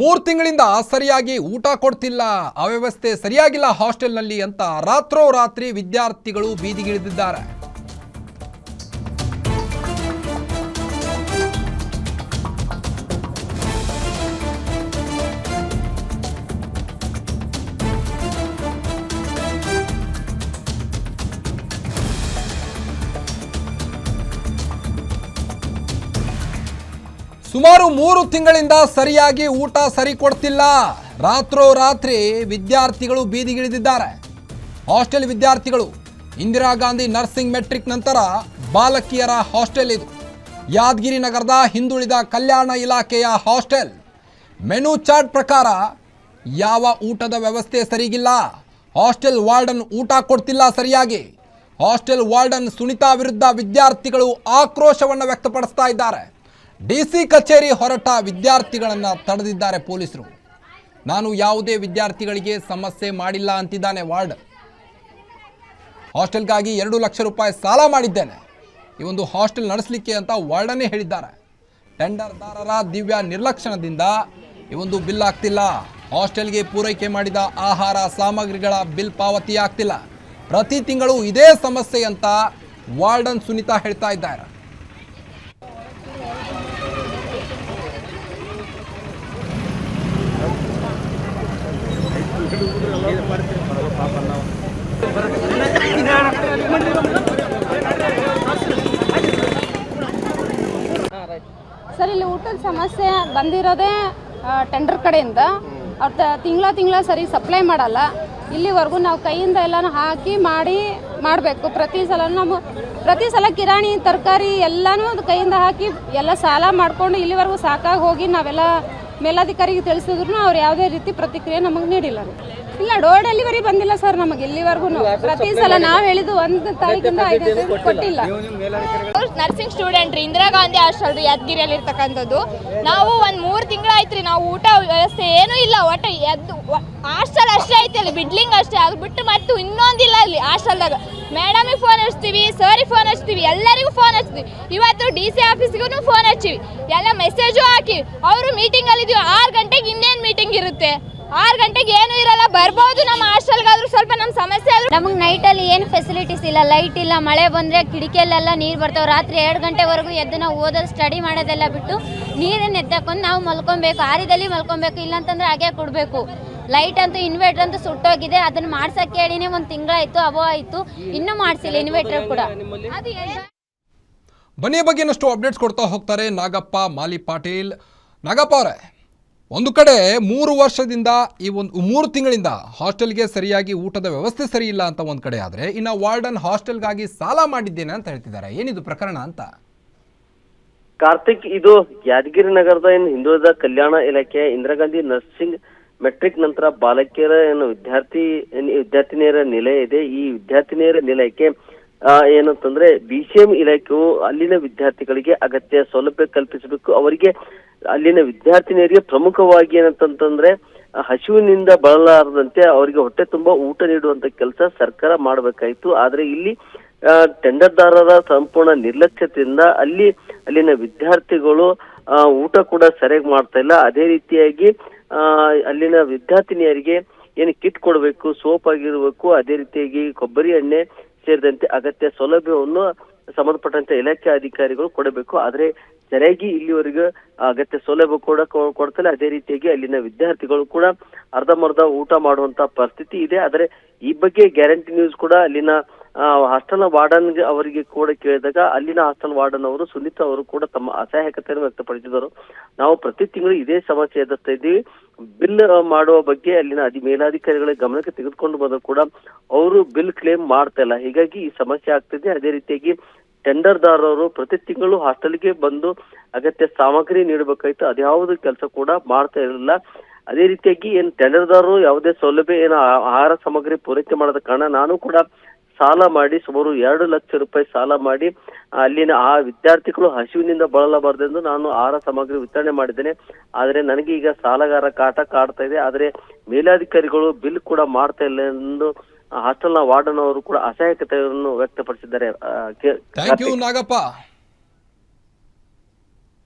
ಮೂರು ತಿಂಗಳಿಂದ ಸರಿಯಾಗಿ ಊಟ ಕೊಡ್ತಿಲ್ಲ ಅವ್ಯವಸ್ಥೆ ಸರಿಯಾಗಿಲ್ಲ ಹಾಸ್ಟೆಲ್ನಲ್ಲಿ ಅಂತ ರಾತ್ರೋರಾತ್ರಿ ವಿದ್ಯಾರ್ಥಿಗಳು ಬೀದಿಗಿಳಿದಿದ್ದಾರೆ. ಸುಮಾರು ಮೂರು ತಿಂಗಳಿಂದ ಸರಿಯಾಗಿ ಊಟ ಸರಿ ಕೊಡ್ತಿಲ್ಲ ರಾತ್ರೋರಾತ್ರಿ ವಿದ್ಯಾರ್ಥಿಗಳು ಬೀದಿಗಿಳಿದಿದ್ದಾರೆ. ಹಾಸ್ಟೆಲ್ ವಿದ್ಯಾರ್ಥಿಗಳು, ಇಂದಿರಾ ಗಾಂಧಿ ನರ್ಸಿಂಗ್ ಮೆಟ್ರಿಕ್ ನಂತರ ಬಾಲಕಿಯರ ಹಾಸ್ಟೆಲ್ ಇದು. ಯಾದಗಿರಿ ನಗರದ ಹಿಂದುಳಿದ ಕಲ್ಯಾಣ ಇಲಾಖೆಯ ಹಾಸ್ಟೆಲ್. ಮೆನು ಚಾರ್ಟ್ ಪ್ರಕಾರ ಯಾವ ಊಟದ ವ್ಯವಸ್ಥೆ ಸರಿಗಿಲ್ಲ. ಹಾಸ್ಟೆಲ್ ವಾರ್ಡನ್ ಊಟ ಕೊಡ್ತಿಲ್ಲ ಸರಿಯಾಗಿ. ಹಾಸ್ಟೆಲ್ ವಾರ್ಡನ್ ಸುನಿತಾ ವಿರುದ್ಧ ವಿದ್ಯಾರ್ಥಿಗಳು ಆಕ್ರೋಶವನ್ನು ವ್ಯಕ್ತಪಡಿಸ್ತಾ ಇದ್ದಾರೆ. ಡಿಸಿ ಕಚೇರಿ ಹೊರಟ ವಿದ್ಯಾರ್ಥಿಗಳನ್ನು ತಡೆದಿದ್ದಾರೆ ಪೊಲೀಸರು. ನಾನು ಯಾವುದೇ ವಿದ್ಯಾರ್ಥಿಗಳಿಗೆ ಸಮಸ್ಯೆ ಮಾಡಿಲ್ಲ ಅಂತಿದ್ದಾನೆ ವಾರ್ಡ್. ಹಾಸ್ಟೆಲ್ಗಾಗಿ ಎರಡು ಲಕ್ಷ ರೂಪಾಯಿ ಸಾಲ ಮಾಡಿದ್ದೇನೆ. ಈ ಒಂದು ಹಾಸ್ಟೆಲ್ ನಡೆಸಲಿಕ್ಕೆ ಅಂತ ವಾರ್ಡನ್ನೇ ಹೇಳಿದ್ದಾರೆ. ಟೆಂಡರ್ದಾರರ ದಿವ್ಯ ನಿರ್ಲಕ್ಷಣದಿಂದ ಈ ಒಂದು ಬಿಲ್ ಆಗ್ತಿಲ್ಲ. ಹಾಸ್ಟೆಲ್ಗೆ ಪೂರೈಕೆ ಮಾಡಿದ ಆಹಾರ ಸಾಮಗ್ರಿಗಳ ಬಿಲ್ ಪಾವತಿ ಆಗ್ತಿಲ್ಲ ಪ್ರತಿ ತಿಂಗಳು ಇದೇ ಸಮಸ್ಯೆ ಅಂತ ವಾರ್ಡನ್ ಸುನೀತಾ ಹೇಳ್ತಾ ಇದ್ದಾರೆ. ಸರ್, ಇಲ್ಲಿ ಊಟದ ಸಮಸ್ಯೆ ಬಂದಿರೋದೇ ಟೆಂಡರ್ ಕಡೆಯಿಂದ. ಅವ್ರು ತಿಂಗಳ ತಿಂಗಳ ಸರಿ ಸಪ್ಲೈ ಮಾಡಲ್ಲ. ಇಲ್ಲಿವರೆಗೂ ನಾವು ಕೈಯಿಂದ ಎಲ್ಲಾನು ಹಾಕಿ ಮಾಡಿ ಮಾಡಬೇಕು. ಪ್ರತಿ ಸಲ ನಮ್ಮ, ಪ್ರತಿ ಸಲ ಕಿರಾಣಿ, ತರಕಾರಿ ಎಲ್ಲನೂ ಅದು ಕೈಯಿಂದ ಹಾಕಿ ಎಲ್ಲ ಸಾಲ ಮಾಡಿಕೊಂಡು ಇಲ್ಲಿವರೆಗೂ ಸಾಕಾಗಿ ಹೋಗಿ ನಾವೆಲ್ಲ ಮೇಲಾಧಿಕಾರಿಗೆ ತಿಳಿಸಿದ್ರು ಅವ್ರು ಯಾವುದೇ ರೀತಿ ಪ್ರತಿಕ್ರಿಯೆ ನಮಗೆ ನೀಡಿಲ್ಲ. ಇಲ್ಲ ಡೋರ್ ಡೆಲಿವರಿ ಬಂದಿಲ್ಲ ಸರ್ ನಮಗೆ ಇಲ್ಲಿವರೆಗೂ ಪ್ರತಿ ಸಲ ನಾವು ಹೇಳಿದ್ದು ಒಂದು ತಾರೀಕಿಂದ ಐದು ಕೊಟ್ಟಿಲ್ಲ. ನರ್ಸಿಂಗ್ ಸ್ಟೂಡೆಂಟ್ ರೀ ಇಂದಿರಾ ಗಾಂಧಿ ಹಾಸ್ಟೆಲ್ ರೀ ಯಾದಗಿರಿಯಲ್ಲಿ ಇರ್ತಕ್ಕಂಥದ್ದು. ನಾವು ಒಂದು ಮೂರು ತಿಂಗಳಾಯ್ತು ರೀ ನಾವು ಊಟ ವ್ಯವಸ್ಥೆ ಏನೂ ಇಲ್ಲ ಒಟ್ಟು ಎದ್ದು ಹಾಸ್ಟೆಲ್ ಅಷ್ಟೇ ಐತೆ ಅಲ್ಲಿ, ಬಿಡ್ಲಿಂಗ್ ಅಷ್ಟೇ, ಅದು ಬಿಟ್ಟು ಮತ್ತು ಇನ್ನೊಂದಿಲ್ಲ ಅಲ್ಲಿ ಹಾಸ್ಟೆಲ್ದಾಗ ಮೇಡಮಿಗೆ ಫೋನ್ ಹಚ್ತೀವಿ ಸರಿಗೆ ಫೋನ್ ಹಚ್ತೀವಿ, ಎಲ್ಲರಿಗೂ ಫೋನ್ ಹಚ್ತೀವಿ. ಇವತ್ತು ಡಿ ಸಿ ಆಫೀಸ್ಗೂ ಫೋನ್ ಹಚ್ಚಿವಿ. ಎಲ್ಲ ಮೆಸೇಜು ಹಾಕಿ, ಅವರು ಮೀಟಿಂಗಲ್ಲಿ ಇದೀವಿ, ಆರು ಗಂಟೆಗೆ ಇನ್ನೇನು ಮೀಟಿಂಗ್ ಇರುತ್ತೆ? ಆರು ಗಂಟೆಗೆ ಏನೂ ಇರಲ್ಲ, ಬರ್ಬೋದು ನಮ್ಮ ಹಾಸ್ಟೆಲ್ಗಾದ್ರೂ ಸ್ವಲ್ಪ ನಮ್ಮ ಸಮಸ್ಯೆ ಆದರೂ. ನಮಗೆ ನೈಟಲ್ಲಿ ಏನು ಫೆಸಿಲಿಟೀಸ್ ಇಲ್ಲ ಲೈಟ್ ಇಲ್ಲ, ಮಳೆ ಬಂದರೆ ಕಿಟಕಿಯಲ್ಲೆಲ್ಲ ನೀರು ಬರ್ತಾವೆ. ರಾತ್ರಿ ಎರಡು ಗಂಟೆವರೆಗೂ ಎದ್ದು ನಾವು ಓದೋದು ಸ್ಟಡಿ ಮಾಡೋದೆಲ್ಲ ಬಿಟ್ಟು ನೀರನ್ನು ಎದ್ದಾಕೊಂಡು ನಾವು ಮಲ್ಕೊಬೇಕು, ಆರಿದಲ್ಲಿ ಮಲ್ಕೊಬೇಕು, ಇಲ್ಲಾಂತಂದ್ರೆ ಹಾಗೆ ಕೊಡಬೇಕು. ಲೈಟ್ ಅಂತೂ ಇನ್ವರ್ಟರ್ ಅಂತೂ ಸುಟ್ಟೋಗಿದೆ. ಅದನ್ನ ಮಾಡ್ಸಕ್ಕೆ ಹೇಳಿನೇ ಒಂದು ತಿಂಗಳಾಯ್ತು ಅಬೋ ಆಯ್ತು. ಇನ್ನೂ ಮಾಡ್ಸಿಲ್ಲ ಇನ್ವರ್ಟರ್ ಕೂಡ. ಬನ್ನಿ ಬಗ್ಗೆ ಇನ್ನಷ್ಟು ಅಪ್ಡೇಟ್ಸ್ ಕೊಡ್ತಾ ಹೋಗ್ತಾರೆ ನಾಗಪ್ಪ ಮಾಲಿ ಪಾಟೀಲ್. ನಾಗಪ್ಪ ಅವರೇ ಒಂದು ಕಡೆ ಮೂರು ವರ್ಷದಿಂದ ಈ ಒಂದು ಮೂರು ತಿಂಗಳಿಂದ ಹಾಸ್ಟೆಲ್ಗೆ ಸರಿಯಾಗಿ ಊಟದ ವ್ಯವಸ್ಥೆ ಸರಿ ಇಲ್ಲ ಅಂತ ಒಂದು ಕಡೆ ಆದರೆ ಇನ್ನು ವಾರ್ಡನ್ ಹಾಸ್ಟೆಲ್ಗಾಗಿ ಸಾಲ ಮಾಡಿದ್ದೇನೆ ಅಂತ ಹೇಳ್ತಿದ್ದಾರೆ. ಏನಿದು ಪ್ರಕರಣ ಅಂತ? ಕಾರ್ತಿಕ್ ಇದು ಯಾದಗಿರಿ ನಗರದ ಇನ್ನು ಹಿಂದುಳಿದ ಕಲ್ಯಾಣ ಇಲಾಖೆ ಇಂದಿರಾ ಗಾಂಧಿ ನರ್ಸಿಂಗ್ ಮೆಟ್ರಿಕ್ ನಂತರ ಬಾಲಕಿಯರ ಏನು ವಿದ್ಯಾರ್ಥಿ, ವಿದ್ಯಾರ್ಥಿನಿಯರ ನಿಲಯ ಇದೆ. ಈ ವಿದ್ಯಾರ್ಥಿನಿಯರ ನಿಲಯಕ್ಕೆ ಏನಂತಂದ್ರೆ ಬಿ ಸಿ ಎಂ ಇಲಾಖೆಯು ಅಲ್ಲಿನ ವಿದ್ಯಾರ್ಥಿಗಳಿಗೆ ಅಗತ್ಯ ಸೌಲಭ್ಯ ಕಲ್ಪಿಸಬೇಕು. ಅವರಿಗೆ ಅಲ್ಲಿನ ವಿದ್ಯಾರ್ಥಿನಿಯರಿಗೆ ಪ್ರಮುಖವಾಗಿ ಏನಂತಂತಂದ್ರೆ, ಹಸಿವಿನಿಂದ ಬಳಲಾರದಂತೆ ಅವರಿಗೆ ಹೊಟ್ಟೆ ತುಂಬಾ ಊಟ ನೀಡುವಂತ ಕೆಲಸ ಸರ್ಕಾರ ಮಾಡಬೇಕಾಯ್ತು. ಆದ್ರೆ ಇಲ್ಲಿ ಟೆಂಡರ್ದಾರರ ಸಂಪೂರ್ಣ ನಿರ್ಲಕ್ಷ್ಯತೆಯಿಂದ ಅಲ್ಲಿ, ಅಲ್ಲಿನ ವಿದ್ಯಾರ್ಥಿಗಳು ಊಟ ಕೂಡ ಸರಿಯಾಗಿ ಮಾಡ್ತಾ ಇಲ್ಲ. ಅದೇ ರೀತಿಯಾಗಿ ಅಲ್ಲಿನ ವಿದ್ಯಾರ್ಥಿನಿಯರಿಗೆ ಏನು ಕಿಟ್ ಕೊಡಬೇಕು, ಸೋಪ್ ಆಗಿರಬೇಕು, ಅದೇ ರೀತಿಯಾಗಿ ಕೊಬ್ಬರಿ ಎಣ್ಣೆ ಸೇರಿದಂತೆ ಅಗತ್ಯ ಸೌಲಭ್ಯವನ್ನು ಸಂಬಂಧಪಟ್ಟಂತ ಇಲಾಖೆ ಅಧಿಕಾರಿಗಳು ಕೊಡಬೇಕು. ಆದ್ರೆ ಸರಿಯಾಗಿ ಇಲ್ಲಿವರೆಗೂ ಅಗತ್ಯ ಸೌಲಭ್ಯ ಕೂಡ ಕೊ- ಕೊಡ್ತಲ್ಲ. ಅದೇ ರೀತಿಯಾಗಿ ಅಲ್ಲಿನ ವಿದ್ಯಾರ್ಥಿಗಳು ಕೂಡ ಅರ್ಧಂಬರ್ಧ ಊಟ ಮಾಡುವಂತ ಪರಿಸ್ಥಿತಿ ಇದೆ. ಆದ್ರೆ ಈ ಬಗ್ಗೆ ಗ್ಯಾರಂಟಿ ನ್ಯೂಸ್ ಕೂಡ ಅಲ್ಲಿನ ಹಾಸ್ಟೆಲ್ ವಾರ್ಡನ್ ಅವರಿಗೆ ಕೂಡ ಕೇಳಿದಾಗ ಅಲ್ಲಿನ ಹಾಸ್ಟೆಲ್ ವಾರ್ಡನ್ ಅವರು ಸುನೀತಾ ಅವರು ಕೂಡ ತಮ್ಮ ಅಸಹಾಯಕತೆಯನ್ನು ವ್ಯಕ್ತಪಡಿಸಿದರು. ನಾವು ಪ್ರತಿ ತಿಂಗಳು ಇದೇ ಸಮಸ್ಯೆ ಎದುರ್ತಾ ಇದ್ದೀವಿ. ಬಿಲ್ ಮಾಡುವ ಬಗ್ಗೆ ಅಲ್ಲಿನ ಅಧಿ, ಮೇಲಾಧಿಕಾರಿಗಳ ಗಮನಕ್ಕೆ ತೆಗೆದುಕೊಂಡು ಬಂದರೂ ಕೂಡ ಅವರು ಬಿಲ್ ಕ್ಲೇಮ್ ಮಾಡ್ತಾ ಇಲ್ಲ. ಹೀಗಾಗಿ ಈ ಸಮಸ್ಯೆ ಆಗ್ತಿದೆ ಅದೇ ರೀತಿಯಾಗಿ ಟೆಂಡರ್ದಾರರು ಪ್ರತಿ ತಿಂಗಳು ಹಾಸ್ಟೆಲ್ಗೆ ಬಂದು ಅಗತ್ಯ ಸಾಮಗ್ರಿ ನೀಡಬೇಕಾಯ್ತು. ಅದ್ಯಾವುದು ಕೆಲಸ ಕೂಡ ಮಾಡ್ತಾ ಇರಲಿಲ್ಲ. ಅದೇ ರೀತಿಯಾಗಿ ಏನ್ ಟೆಂಡರ್ದಾರರು ಯಾವುದೇ ಸೌಲಭ್ಯ, ಏನು ಆಹಾರ ಸಾಮಗ್ರಿ ಪೂರೈಕೆ ಮಾಡದ ಕಾರಣ ನಾನು ಕೂಡ ಸಾಲ ಮಾಡಿ ಸುಮಾರು ಎರಡು ಲಕ್ಷ ರೂಪಾಯಿ ಸಾಲ ಮಾಡಿ ಅಲ್ಲಿನ ಆ ವಿದ್ಯಾರ್ಥಿಗಳು ಹಸಿವಿನಿಂದ ಬಳಲಬಾರದೆಂದು ನಾನು ಆಹಾರ ಸಾಮಗ್ರಿ ವಿತರಣೆ ಮಾಡಿದ್ದೇನೆ. ಆದ್ರೆ ನನಗೆ ಈಗ ಸಾಲಗಾರ ಕಾಟ ಕಾಡ್ತಾ ಇದೆ. ಆದ್ರೆ ಮೇಲಾಧಿಕಾರಿಗಳು ಬಿಲ್ ಕೂಡ ಮಾಡ್ತಾ ಇಲ್ಲ ಎಂದು ಹಾಸ್ಟೆಲ್ನ ವಾರ್ಡನ್ ಅವರು ಕೂಡ ಅಸಹಾಯಕತೆಯನ್ನು ವ್ಯಕ್ತಪಡಿಸಿದ್ದಾರೆ. ನಾಗಪ್ಪ.